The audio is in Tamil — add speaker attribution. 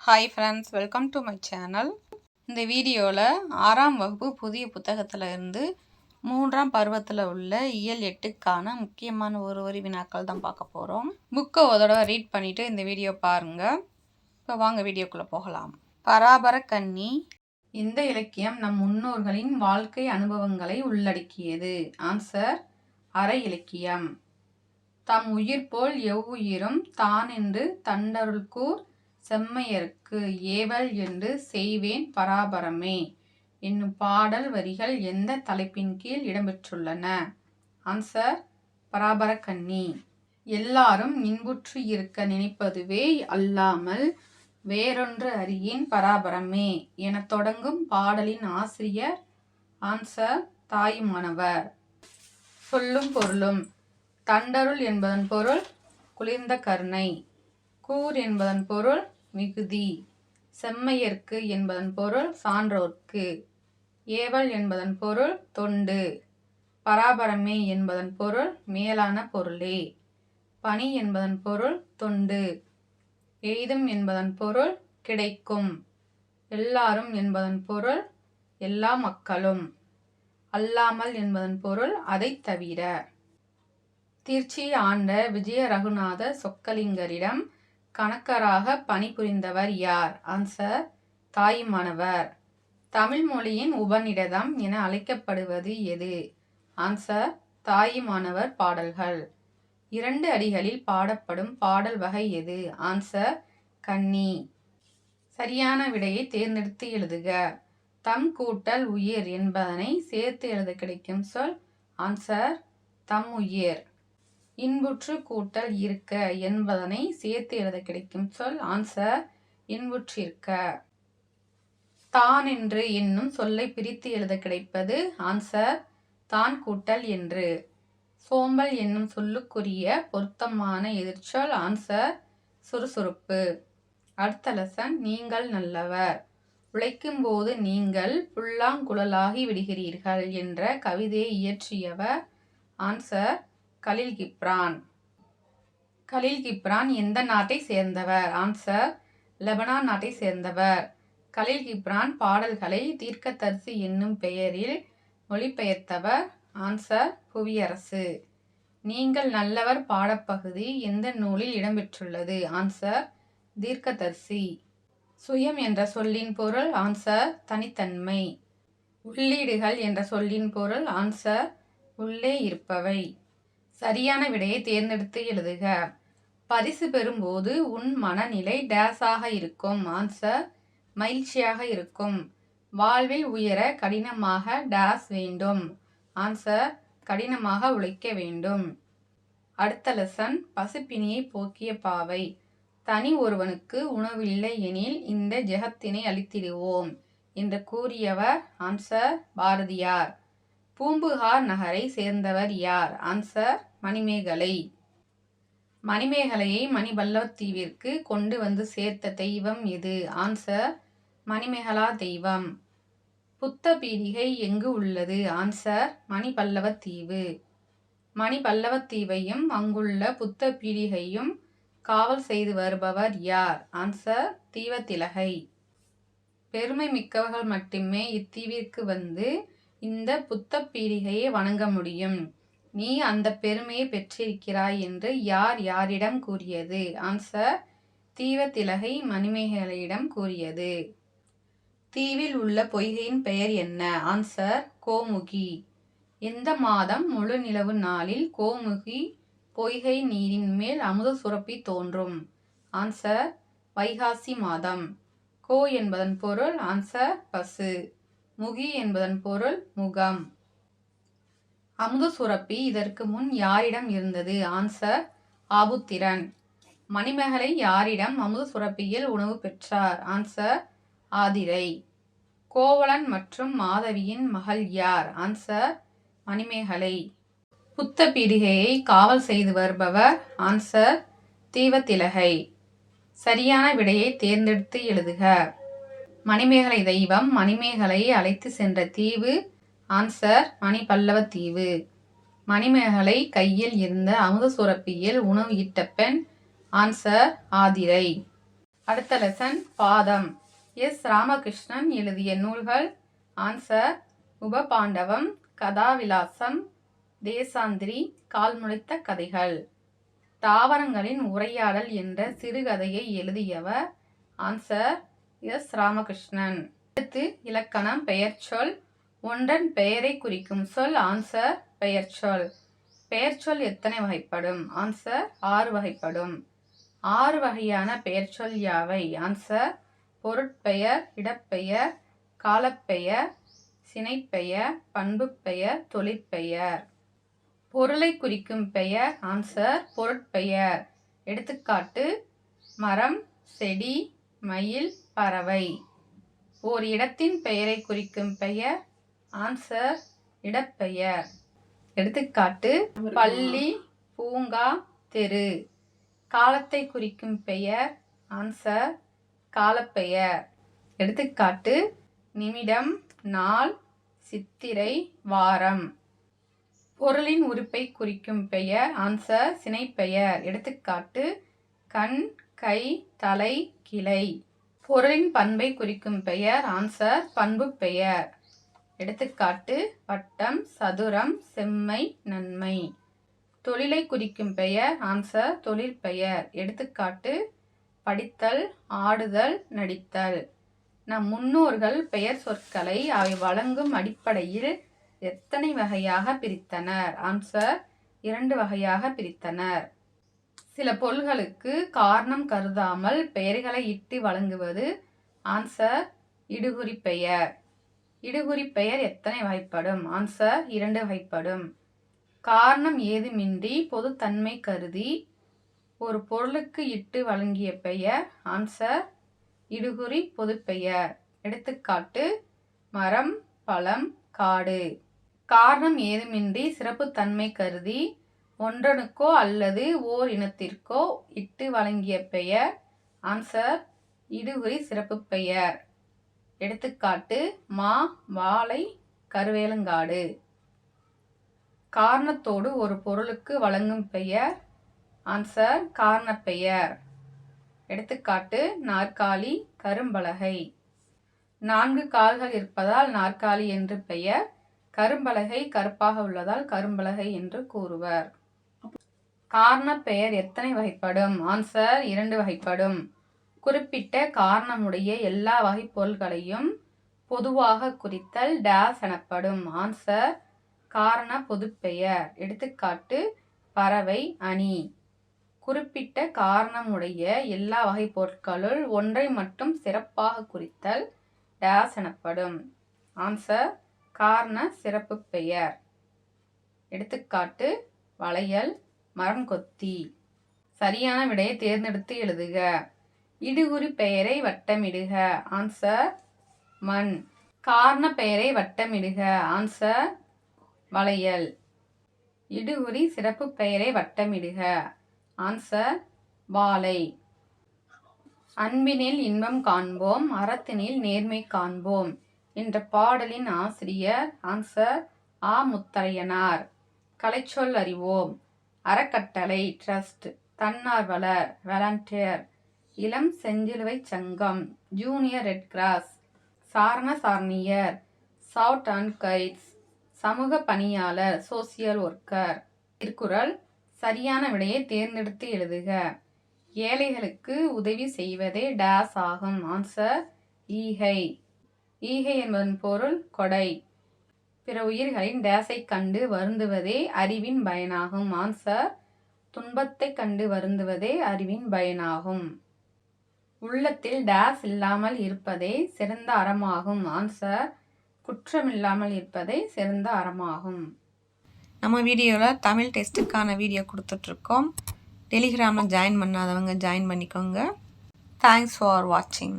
Speaker 1: Hi friends welcome to my channel இந்த வீடியோவில் ஆறாம் வகுப்பு புதிய புத்தகத்தில் இருந்து மூன்றாம் பருவத்தில் உள்ள இயல் எட்டுக்கான முக்கியமான ஒரு வரி வினாக்கள் தான் பார்க்க போகிறோம் புக்கை ஒரு தடவை ரீட் பண்ணிவிட்டு இந்த வீடியோ பாருங்கள் இப்போ வாங்க வீடியோக்குள்ளே போகலாம். பராபர கன்னி இந்த இலக்கியம் நம் முன்னோர்களின் வாழ்க்கை அனுபவங்களை உள்ளடக்கியது. ஆன்சர் அற இலக்கியம். தம் உயிர் போல் எவ்வுயிரும் தான் என்று தண்டருள்கூர் செம்மையர்க்கு ஏவல் என்று செய்வேன் பராபரமே. என்னும் பாடல் வரிகள் எந்த தலைப்பின் கீழ் இடம்பெற்றுள்ளன? ஆன்சர் பராபர கண்ணி எல்லாரும் இன்புற்று இருக்க நினைப்பதுவே அல்லாமல் வேறொன்று அறியின் பராபரமே என தொடங்கும் பாடலின் ஆசிரியர் ஆன்சர் தாயுமானவர். சொல்லும் பொருளும் தண்டருள் என்பதன் பொருள் குளிர்ந்த கருணை. கூர் என்பதன் பொருள் மிகுதி. செம்மையர்க்கு என்பதன் பொருள் சான்றோர்க்கு. ஏவல் என்பதன் பொருள் தொண்டு. பராபரமே என்பதன் பொருள் மேலான பொருளே. பணி என்பதன் பொருள் தொண்டு. எய்தும் என்பதன் பொருள் கிடைக்கும். எல்லாரும் என்பதன் பொருள் எல்லா மக்களும். அல்லாமல் என்பதன் பொருள் அதை தவிர. திருச்சி ஆண்ட விஜய ரகுநாத சொக்கலிங்கரிடம் கணக்கராக பணிபுரிந்தவர் யார்? ஆன்சர் தாயுமானவர். தமிழ் மொழியின் உபநிடதம் என அழைக்கப்படுவது எது? ஆன்சர் தாயுமானவர் பாடல்கள். இரண்டு அடிகளில் பாடப்படும் பாடல் வகை எது? ஆன்சர் கன்னி சரியான விடையை தேர்ந்தெடுத்து எழுதுக. தம் கூட்டல் உயிர் என்பதனை சேர்த்து எழுத கிடைக்கும் சொல் ஆன்சர் தம் உயிர். இன்புற்று கூட்டல் இருக்க என்பதனை சேர்த்து எழுத கிடைக்கும் சொல் ஆன்சர் இன்புற்றிருக்க. தான் என்று என்னும் சொல்லை பிரித்து எழுத கிடைப்பது ஆன்சர் தான் கூட்டல் என்று. சோம்பல் என்னும் சொல்லுக்குரிய பொருத்தமான எதிர்ச்சொல் ஆன்சர் சுறுசுறுப்பு. அடுத்த லெசன் நீங்கள் நல்லவர். உழைக்கும் போது நீங்கள் புல்லாங்குழலாகி விடுகிறீர்கள் என்ற கவிதையை இயற்றியவர் answer Khalil Gibran Khalil Gibran எந்த நாட்டை சேர்ந்தவர்? ஆன்சர் லெபனான் நாட்டை சேர்ந்தவர். கலில் கிப்ரான் பாடல்களை தீர்க்கதரிசி என்னும் பெயரில் மொழிபெயர்த்தவர். ஆன்சர் புவியரசு. நீங்கள் நல்லவர் பாடப்பகுதி எந்த நூலில் இடம்பெற்றுள்ளது? ஆன்சர் தீர்க்கதரிசி. சுயம் என்ற சொல்லின் பொருள் ஆன்சர் தனித்தன்மை. உள்ளீடுகள் என்ற சொல்லின் பொருள் ஆன்சர் உள்ளே இருப்பவை. சரியான விடையை தேர்ந்தெடுத்து எழுதுக. பரிசு பெறும்போது உன் மனநிலை டேஸாக இருக்கும். ஆன்சர் மகிழ்ச்சியாக இருக்கும். வாழ்வில் உயர கடினமாக டேஸ் வேண்டும். ஆன்சர் கடினமாக உழைக்க வேண்டும். அடுத்த லெசன் பசுப்பினியை போக்கிய பாவை. தனி ஒருவனுக்கு உணவில்லை எனில் இந்த ஜெகத்தினை அளித்திடுவோம் என்று கூறியவர் ஆன்சர் பாரதியார். பூம்புகார் நகரை சேர்ந்தவர் யார்? ஆன்சர் மணிமேகலை. மணிமேகலையை மணிபல்லவத்தீவிற்கு கொண்டு வந்து சேர்த்த தெய்வம் எது? ஆன்சர் மணிமேகலா தெய்வம். புத்த பீடிகை எங்கு உள்ளது? ஆன்சர் மணிபல்லவத்தீவு மணிபல்லவத்தீவையும் அங்குள்ள புத்த பீடிகையும் காவல் செய்து வருபவர் யார்? ஆன்சர் தீவத்திலகை. பெருமை மிக்கவர்கள் மட்டுமே இத்தீவிற்கு வந்து இந்த புத்த பீடிகையை வணங்க முடியும். நீ அந்த பெருமையை பெற்றிருக்கிறாய் என்று யார் யாரிடம் கூறியது? ஆன்சர் தீவத்திலகை மணிமேகலையிடம் கூறியது. தீவில் உள்ள பொய்கையின் பெயர் என்ன? ஆன்சர் கோமுகி. எந்த மாதம் முழு நிலவு நாளில் கோமுகி பொய்கை நீரின் மேல் அமுத சுரப்பி தோன்றும்? ஆன்சர் வைகாசி மாதம். கோ என்பதன் பொருள் ஆன்சர் பசு. முகி என்பதன் பொருள் முகம். அமுத சுரப்பி இதற்கு முன் யாரிடம் இருந்தது? ஆன்சர் ஆபுத்திரன். மணிமேகலை யாரிடம் அமுத சுரப்பியில் உணவு பெற்றார்? ஆன்சர் ஆதிரை. கோவலன் மற்றும் மாதவியின் மகள் யார்? ஆன்சர் மணிமேகலை. புத்த பீடிகையை காவல் செய்து வருபவர்? ஆன்சர் தீவத்திலகை. சரியான விடையை தேர்ந்தெடுத்து எழுதுக. மணிமேகலை தெய்வம் மணிமேகலை அழைத்து சென்ற தீவு. ஆன்சர் மணி பல்லவ தீவு. மணிமேகலை கையில் இருந்த அமுத சுரப்பியில் உணவு இட்ட பெண். ஆன்சர் ஆதிரை. அடுத்த லெசன் பாதம். எஸ். ராமகிருஷ்ணன் எழுதிய நூல்கள். ஆன்சர் உபபாண்டவம் கதாவிலாசம் தேசாந்திரி கால்முளைத்த கதைகள். தாவரங்களின் உரையாடல் என்ற சிறுகதையை எழுதியவர். Answer S. ராமகிருஷ்ணன். அடுத்து இலக்கணம் பெயர்ச்சொல் ஒன்றன் பெயரை குறிக்கும் சொல் ஆன்சர் பெயர்ச்சொல் பெயர்ச்சொல் எத்தனை வகைப்படும்? ஆன்சர் ஆறு வகைப்படும். ஆறு வகையான பெயர்ச்சொல் யாவை? ஆன்சர் பொருட்பெயர் இடப்பெயர் காலப்பெயர் சினைப்பெயர் பண்புப்பெயர் தொழிற்பெயர். பொருளை குறிக்கும் பெயர் ஆன்சர் பொருட்பெயர். எடுத்துக்காட்டு மரம் செடி மயில் பறவை. ஓர் இடத்தின் பெயரை குறிக்கும் பெயர் ஆன்சர் இடப்பெயர். எடுத்துக்காட்டு பள்ளி பூங்கா தெரு. காலத்தை குறிக்கும் பெயர் ஆன்சர் காலப்பெயர். எடுத்துக்காட்டு நிமிடம் நாள் சித்திரை வாரம். பொருளின் உறுப்பை குறிக்கும் பெயர் ஆன்சர் சினைப்பெயர். எடுத்துக்காட்டு கண் கை தலை கிளை. பொருளின் பண்பை குறிக்கும் பெயர் ஆன்சர் பண்பு பெயர். எடுத்துக்காட்டு வட்டம் சதுரம் செம்மை நன்மை. தொழிலை குறிக்கும் பெயர் ஆன்சர் தொழிற்பெயர் எடுத்துக்காட்டு படித்தல் ஆடுதல் நடித்தல். நம் முன்னோர்கள் பெயர் சொற்களை அவை வழங்கும் அடிப்படையில் எத்தனை வகையாக பிரித்தனர்? ஆன்சர் இரண்டு வகையாக பிரித்தனர். சில பொருள்களுக்கு காரணம் கருதாமல் பெயர்களை இட்டு வழங்குவது. ஆன்சர் இடுகுறி பெயர். இடுகுறி பெயர் எத்தனை வகைப்படும்? ஆன்சர் இரண்டு வகைப்படும். காரணம் ஏதுமின்றி பொதுத்தன்மை கருதி ஒரு பொருளுக்கு இட்டு வழங்கிய பெயர். ஆன்சர் இடுகுறி பொதுப்பெயர். எடுத்துக்காட்டு மரம் பழம் காடு. காரணம் ஏதுமின்றி சிறப்புத்தன்மை கருதி ஒன்றனுக்கோ அல்லது ஓர் இனத்திற்கோ இட்டு வழங்கிய பெயர். ஆன்சர் இடுகுறி சிறப்பு பெயர். எடுத்துக்காட்டு மா வாழை கருவேலங்காடு. காரணத்தோடு ஒரு பொருளுக்கு வழங்கும் பெயர். ஆன்சர் காரணப்பெயர் எடுத்துக்காட்டு நாற்காலி கரும்பலகை. நான்கு கால்கள் இருப்பதால் நாற்காலி என்று பெயர். கரும்பலகை கருப்பாக உள்ளதால் கரும்பலகை என்று கூறுவர். காரண பெயர் எத்தனை வகைப்படும்? ஆன்சர் இரண்டு வகைப்படும். குறிப்பிட்ட காரணமுடைய எல்லா வகை பொருள்களையும் பொதுவாக குறித்தல் டேஸ் எனப்படும். ஆன்சர் காரண பொதுப்பெயர். எடுத்துக்காட்டு பறவை அணி. குறிப்பிட்ட காரணமுடைய எல்லா வகை பொருட்களுள் ஒன்றை மட்டும் சிறப்பாக குறித்தல் டேஸ் எனப்படும். ஆன்சர் காரண சிறப்பு பெயர். எடுத்துக்காட்டு வளையல் மரம் கொத்தி. சரியான விடையை தேர்ந்தெடுத்து எழுதுக. இடுகுறி பெயரை வட்டமிடுக. ஆன்சர் மண். காரண பெயரை வட்டமிடுக. ஆன்சர் வளையல். இடுகுறி சிறப்பு பெயரை வட்டமிடுக. ஆன்சர் வாழை அன்பினில் இன்பம் காண்போம் அறத்தினில் நேர்மை காண்போம் என்ற பாடலின் ஆசிரியர் ஆன்சர் ஆ முத்தரையனார் கலைச்சொல் அறிவோம். அறக்கட்டளை ட்ரஸ்ட் தன்னார்வலர் வலண்டியர் இளம் செஞ்சிலுவை சங்கம் ஜூனியர் ரெட் கிராஸ் சாரண சாரணியர் சவுட் அண்ட் கைட்ஸ் சமூக பணியாளர் சோசியல் ஒர்க்கர் திருக்குறள் சரியான விடையை தேர்ந்தெடுத்து எழுதுக. ஏழைகளுக்கு உதவி செய்வதே டேஸ் ஆகும். ஆன்சர் ஈகை. ஈகை என்பதன் பொருள் கொடை. பிற உயிர்களின் டேஸை கண்டு வருந்துவதே அறிவின் பயனாகும். ஆன்சர் துன்பத்தை கண்டு வருந்துவதே அறிவின் பயனாகும். உள்ளத்தில் டேஸ் இல்லாமல் இருப்பதே சிறந்த அறமாகும். ஆன்சர் குற்றமில்லாமல் இருப்பதே சிறந்த அறமாகும்.
Speaker 2: நம்ம வீடியோவில் தமிழ் டெஸ்ட்டுக்கான வீடியோ கொடுத்துட்ருக்கோம். டெலிகிராமில் ஜாயின் பண்ணாதவங்க ஜாயின் பண்ணிக்கோங்க. தேங்க்ஸ் ஃபார் வாட்சிங்